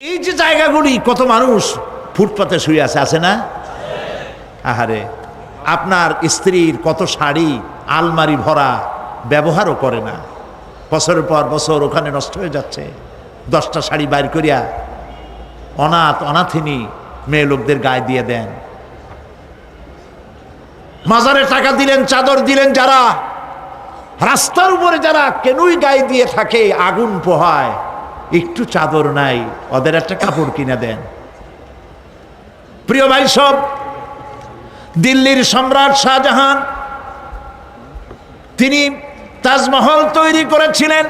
এই যে জায়গাগুলি, কত মানুষ ফুটপাতে শুয়ে আছে আছে না? আহারে, আপনার স্ত্রীর কত শাড়ি, আলমারি ভরা, ব্যবহারও করে না। বছরের পর বছর ওখানে নষ্ট হয়ে যাচ্ছে। দশটা শাড়ি বাইর করিয়া অনাথ, অনাথিনী মেয়ে লোকদের গায়ে দিয়ে দেন। মাজারে টাকা দিলেন, চাদর দিলেন যারা। রাস্তার উপরে যারা কেনই গায়ে দিয়ে থাকে, আগুন পোহায়। একটু চাদর নাই, ওদের একটা কাপড় কিনে দেন। প্রিয় ভাই সব, দিল্লির সম্রাট শাহজাহান, তিনি তাজমহল তৈরি করেছিলেন,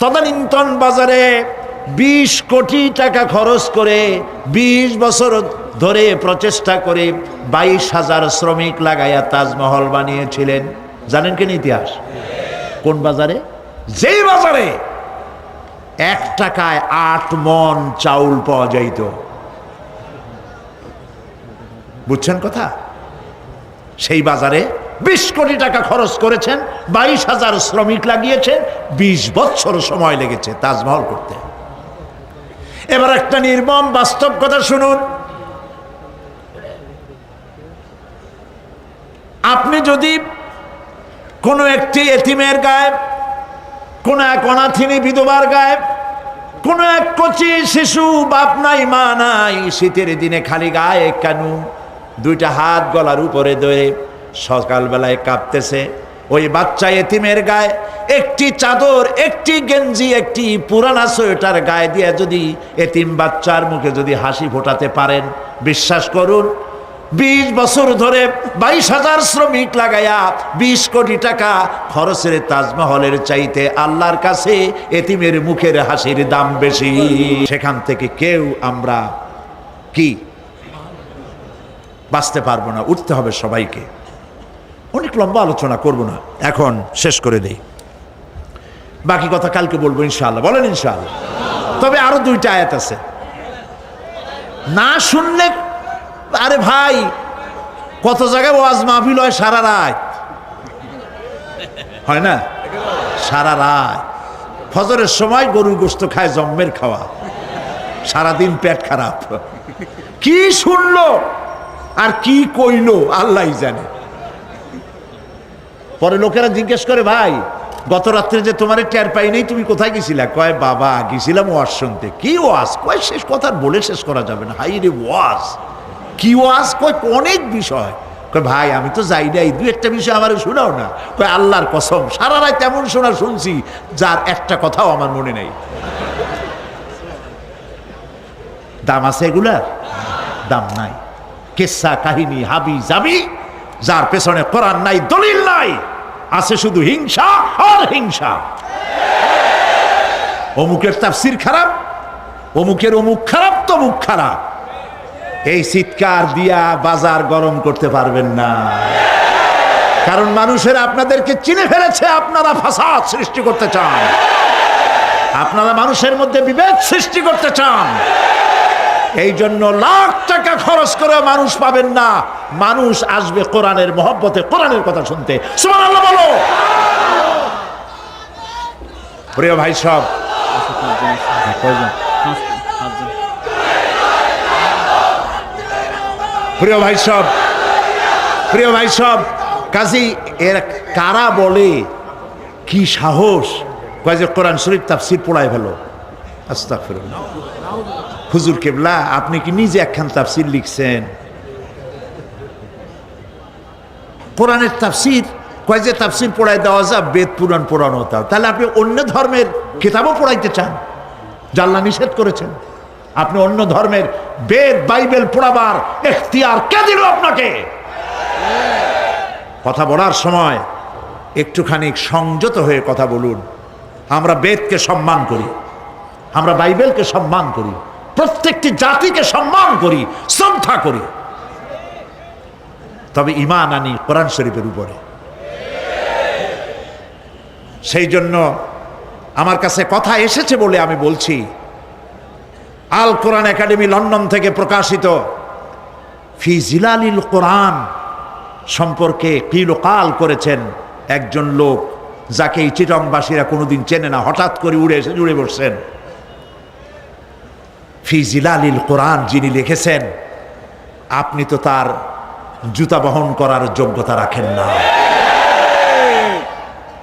তদানীন্তন বাজারে বিশ কোটি টাকা খরচ করে বিশ বছর ধরে প্রচেষ্টা করে বাইশ হাজার শ্রমিক লাগাইয়া তাজমহল বানিয়েছিলেন। জানেন কেন ইতিহাস? কোন বাজারে? যেই বাজারে এক টাকায় আট মন চাউল পাওয়া যাইত। বুঝছেন কথা? সেই বাজারে বিশ কোটি টাকা খরচ করেছেন, বাইশ হাজার শ্রমিক লাগিয়েছেন, বিশ বছর সময় লেগেছে তাজমহল করতে। এবার একটা নির্মম বাস্তব কথা শুনুন। আপনি যদি কোনো একটি এতিমের গায়ে, কোনো এক অনাথিনী বিধবার গায়ে কোনো এক কচি শিশু বাপ নাই, মা নাই, শীতের দিনে খালি গায়ে কেন? দুইটা হাত গলার উপরে ধরে সকালবেলায় কাঁপতেছে। ওই বাচ্চা এতিমের গায়ে একটি চাদর, একটি গেঞ্জি, একটি পুরানা সোয়েটার গায়ে দিয়ে যদি এতিম বাচ্চার মুখে যদি হাসি ফোটাতে পারেন, বিশ্বাস করুন বিশ বছর ধরে বাইশ হাজার শ্রমিক লাগাইয়া বিশ কোটি টাকা খরচের তাজমহলের চাইতে আল্লাহর কাছে এতিমের মুখের হাসির দাম বেশি। সেখান থেকে কেউ আমরা কি? বাঁচতে পারব না, উঠতে হবে সবাইকে। অনেক লম্বা আলোচনা করব না, এখন শেষ করে দেই। বাকি কথা কালকে বলব ইনশাআল্লাহ, বলেন ইনশাআল্লাহ। তবে আরও দুইটা আয়াত আছে। না শুনলে ভাই, কত জায়গায় ওয়াজ মাহফিল হয়? সারা রাত হয় না? সারা রাত ফজরের সময় গরুর গোস্ত খায়, জম্মের খাওয়া। সারাদিন পেট খারাপ। কি শুনলো? আর কি কইলো? আল্লাহ জানে। পরে লোকেরা জিজ্ঞেস করে, ভাই, গত রাত্রে যে তোমার টের পাই নেই, তুমি কোথায় গেছিলা? কয়, বাবা, গেছিলাম ওয়াজ শুনতে। কি ওয়াজ? কয়, শেষ কথা, বলে শেষ করা যাবে না। হাই রে, ওয়াজ! কি ওয়াজ কয়, অনেক বিষয়। কয়, ভাই, আমি তো যাই নাই, দু একটা বিষয় আমার শোনাও না। কয়, আল্লাহর কসম, সারা রাত তেমন শোনা শুনছি, যার একটা কথাও আমার মনে নেই। দাম আছে এগুলার? দাম নাই। কেসা, কাহিনী, হাবি যাবি যার পেছনে কোরআন নাই, দলিল নাই। আছে শুধু হিংসা আর হিংসা। অমুকের তাফসির খারাপ, অমুকের অমুক খারাপ, তমুক খারাপ। এই চিৎকার দিয়া বাজার গরম করতে পারবেন না। কারণ মানুষের আপনাদেরকে চিনে ফেলেছে, আপনারা ফাসাদ সৃষ্টি করতে চান। আপনারা মানুষের মধ্যে বিভেদ সৃষ্টি করতে চান। এই জন্য লাখ টাকা খরচ করে মানুষ পাবেন না। মানুষ আসবে কোরআনের মহব্বতে, কোরআনের কথা শুনতে। বলো। প্রিয় ভাই সব। প্রিয় ভাই সব, প্রিয় ভাই সব, কাজী এর কারা বলে? কি সাহস? কয় যে কোরআন শরীফ তাফসির পড়ায় ফেলো। আস্তাগফিরুল্লাহ। হুজুর কেবলা, আপনি কি নিজে একখান তাফসির লিখছেন? কোরআনের তাফসির, কয় যে তাফসির পড়াই দেওয়া যা বেদ পুরাণ হতো তাহলে আপনি অন্য ধর্মের কিতাবও পড়াইতে চান। জাল্লা নিষেধ করেছেন। আপনি অন্য ধর্মের বেদ, বাইবেল পড়াবার এখতিয়ার কে দিল আপনাকে? কথা বলার সময় একটুখানি সংযত হয়ে কথা বলুন। আমরা বেদকে সম্মান করি, আমরা বাইবেলকে সম্মান করি, প্রত্যেকটি জাতিকে সম্মান করি, শ্রদ্ধা করি। তবে ইমান আনি কোরআন শরীফের উপরে। সেই জন্য আমার কাছে কথা এসেছে বলে আমি বলছি আল কোরআন একাডেমি লন্ডন থেকে প্রকাশিত। ফি জিলালিল কোরআন সম্পর্কে কিলোকাল করেছেন একজন লোক যাকে এই চিটংবাসীরা কোনোদিন চেনে না, হঠাৎ করে উড়ে এসে জুড়ে বসছেন। ফি ফিজিলালিল কোরআন যিনি লিখেছেন, আপনি তো তার জুতা বহন করার যোগ্যতা রাখেন না।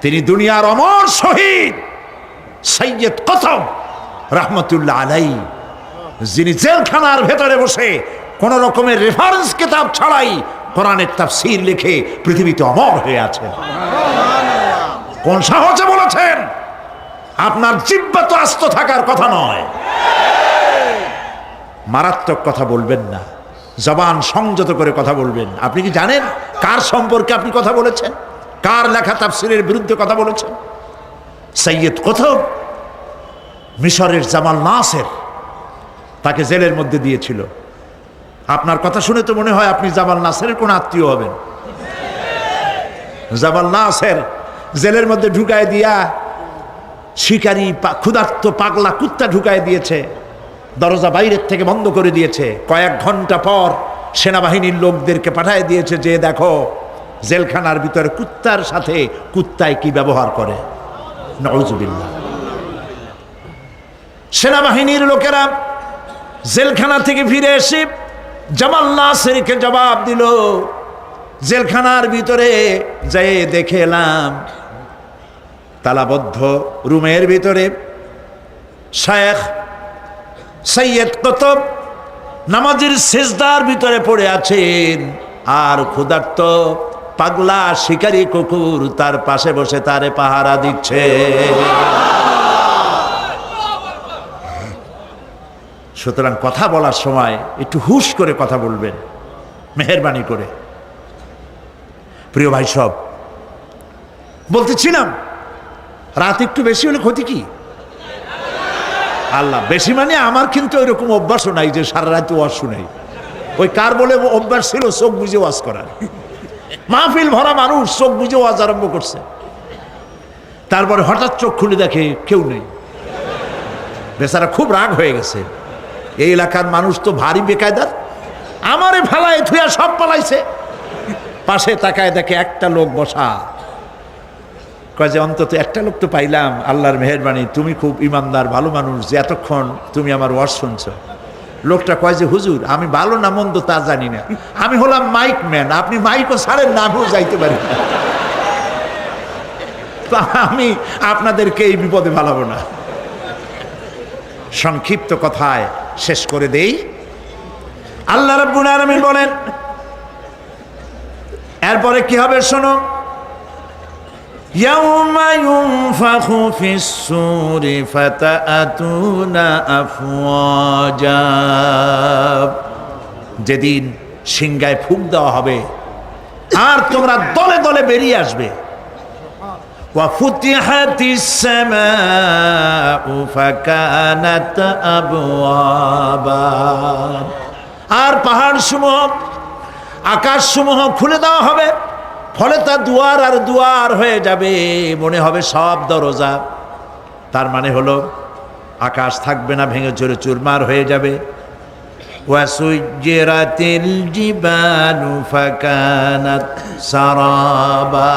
তিনি দুনিয়ার অমর শহীদ, সৈয়দ কতম রহমতুল্লাহ আলাই যিনি জেলখানার ভেতরে বসে কোন রকমের রেফারেন্স কিতাব ছাড়াই কোরআনের তাফসীর লিখে পৃথিবীতে অমর হয়ে আছেন। কোন সাহসে বলেছেন? আপনার জিব্বা তো আস্ত থাকার কথা নয়। মারাত্মক কথা বলবেন না। জবান সংযত করে কথা বলবেন। আপনি কি জানেন কার সম্পর্কে আপনি কথা বলেছেন? কার লেখা তাফসিরের বিরুদ্ধে কথা বলেছেন? সৈয়দ কোথব মিশরের জামাল নাসের তাকে জেলের মধ্যে দিয়েছিল। আপনার কথা শুনে তো মনে হয় আপনি জামাল নাসের কোন আত্মীয় হবেন। জামাল নাসের জেলের মধ্যে ঢুকায় দিয়া শিকারি ক্ষুধার্ত, পাগলা কুত্তা ঢুকায় দিয়েছে। দরজা বাইরের থেকে বন্ধ করে দিয়েছে। কয়েক ঘণ্টা পর সেনাবাহিনীর লোকদেরকে পাঠায় দিয়েছে যে, দেখো, জেলখানার ভিতরে কুত্তার সাথে কুত্তায় কি ব্যবহার করে? নজুবিল্লা সেনাবাহিনীর লোকেরা জেলখানা থেকে ফিরে এসে জামাল নাসেরকে জবাব দিল, জেলখানার ভিতরে যেয়ে দেখে এলাম। তালাবদ্ধ রুমের ভিতরে শেখ সৈয়দ কতব নামাজের সেজদার ভিতরে পড়ে আছেন। আর ক্ষুধার্ত পাগলা শিকারী কুকুর তার পাশে বসে তারে পাহারা দিচ্ছে। সুতরাং কথা বলার সময় একটু হুশ করে কথা বলবেন, মেহরবানি করে। প্রিয় ভাই সব, বলতেছিলাম, রাত একটু বেশি হলে ক্ষতি কি? আল্লাহ, বেশি মানে আমার কিন্তু ওইরকম অভ্যাসও নাই যে সারা রাত ওয়াজ শুনাই ওই কার বলে অভ্যাস ছিল, চোখ বুঝে ওয়াজ করার। মাহফিল ভরা মানুষ চোখ বুঝে ওয়াজ আরম্ভ করছে। তারপরে হঠাৎ চোখ খুলে দেখে কেউ নেই। বেচারা খুব রাগ হয়ে গেছে। এই এলাকার মানুষ তো ভারী বেকায়দার। আমারে ফেলায় থুয়া সব পালাইছে। পাশে তাকায় দেখে একটা লোক বসা। কয় যে, অন্তত একটা লোক তো পাইলাম। আল্লাহর মেহরবানি। তুমি খুব ইমানদার, ভালো মানুষ। যে এতক্ষণ তুমি আমার ওয়াজ শুনছ। লোকটা কয় যে, হুজুর, আমি ভালো না মন্দ তা জানি না। আমি হলাম মাইক ম্যান। আপনি মাইকও ছাড়েন না, আমিও যাইতে পারি। তো আমি আপনাদেরকে এই বিপদে ভালাবো না। সংক্ষিপ্ত কথায় শেষ করে দেই আল্লাহ রাব্বুল আলামিন বলেন এরপরে কি হবে শোনো يوم ينفخ في السور فتأتون أفواجا যেদিন সিংগায় ফুক দেওয়া হবে আর তোমরা দলে দলে বেরিয়ে আসবে وفتحت السماء فكانت أبوابا আর পাহাড় সমূহ আকাশ সমূহ খুলে দেওয়া হবে ফলে তা দুয়ার আর দুয়ার হয়ে যাবে মনে হবে সব দরজা তার মানে হলো আকাশ থাকবে না ভেঙে চুরে চুরমার হয়ে যাবে وسجرت الجبال فكانت سرابا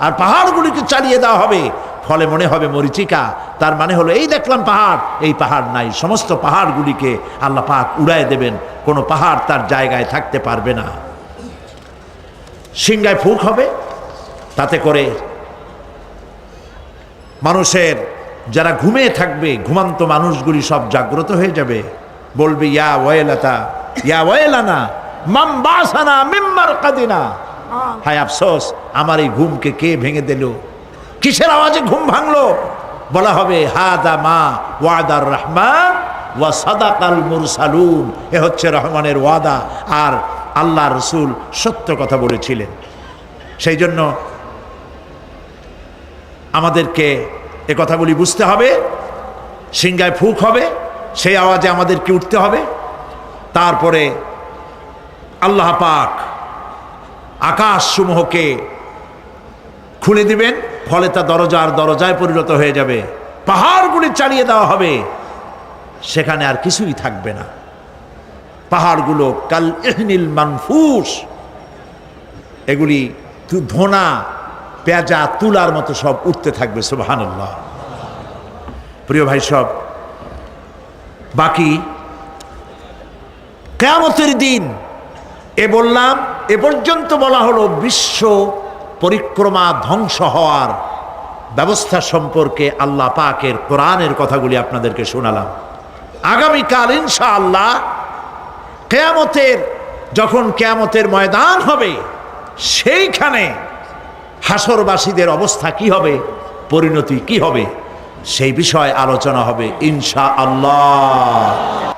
আর পাহাড়গুলিকে চালিয়ে দেওয়া হবে ফলে মনে হবে মরিচিকা তার মানে হলো এই দেখলাম পাহাড় এই পাহাড় নাই সমস্ত পাহাড়গুলিকে আল্লাহ পাক উড়ায় দেবেন কোনো পাহাড় তার জায়গায় থাকতে পারবে না সিংগায় ফুক হবে তাতে করে মানুষের যারা ঘুমিয়ে থাকবে ঘুমান্ত মানুষগুলি সব জাগ্রত হয়ে যাবে বলবে, ইয়া ওয়েলাতা ইয়া ওয়েলানা মাম বাসানা মিম্মার কাদিনা হায় আফসোস, আমার এই ঘুমকে কে ভেঙে দিল? কিসের আওয়াজে ঘুম ভাঙলো? বলা হবে, হাদা মা ওয়াদার রহমান ওয়া সাদাকাল মুরসালুন। এ হচ্ছে রহমানের ওয়াদা, আর আল্লাহ রসুল সত্য কথা বলেছিলেন। সেই জন্য আমাদেরকে এ কথাগুলি বুঝতে হবে, সিংগায় ফুক হবে সেই আওয়াজে আমাদেরকে উঠতে হবে। তারপরে আল্লাহ পাক আকাশ সমূহকে খুলে দিবেন, ফলে তা দরজার দরজায় পরিণত হয়ে যাবে। পাহাড়গুলি চালিয়ে দেওয়া হবে। সেখানে আর কিছুই থাকবে না। পাহাড়গুলো কাল এহনিল মানফুস। এগুলি ধোনা, পেঁজা, তুলার মতো সব উঠতে থাকবে, সুবহানাল্লাহ। প্রিয় ভাই সব বাকি কেয়ামতের দিন এ বললাম, এ পর্যন্ত বলা হলো বিশ্ব পরিক্রমা ধ্বংস হওয়ার ব্যবস্থা সম্পর্কে আল্লাহ পাকের কোরআনের কথাগুলি আপনাদেরকে শোনালাম। আগামীকাল ইনশাআল্লাহ কেয়ামতের, যখন কেয়ামতের ময়দান হবে, সেইখানে হাসরবাসীদের অবস্থা কি হবে, পরিণতি কি হবে সেই বিষয়ে আলোচনা হবে ইনশা আল্লাহ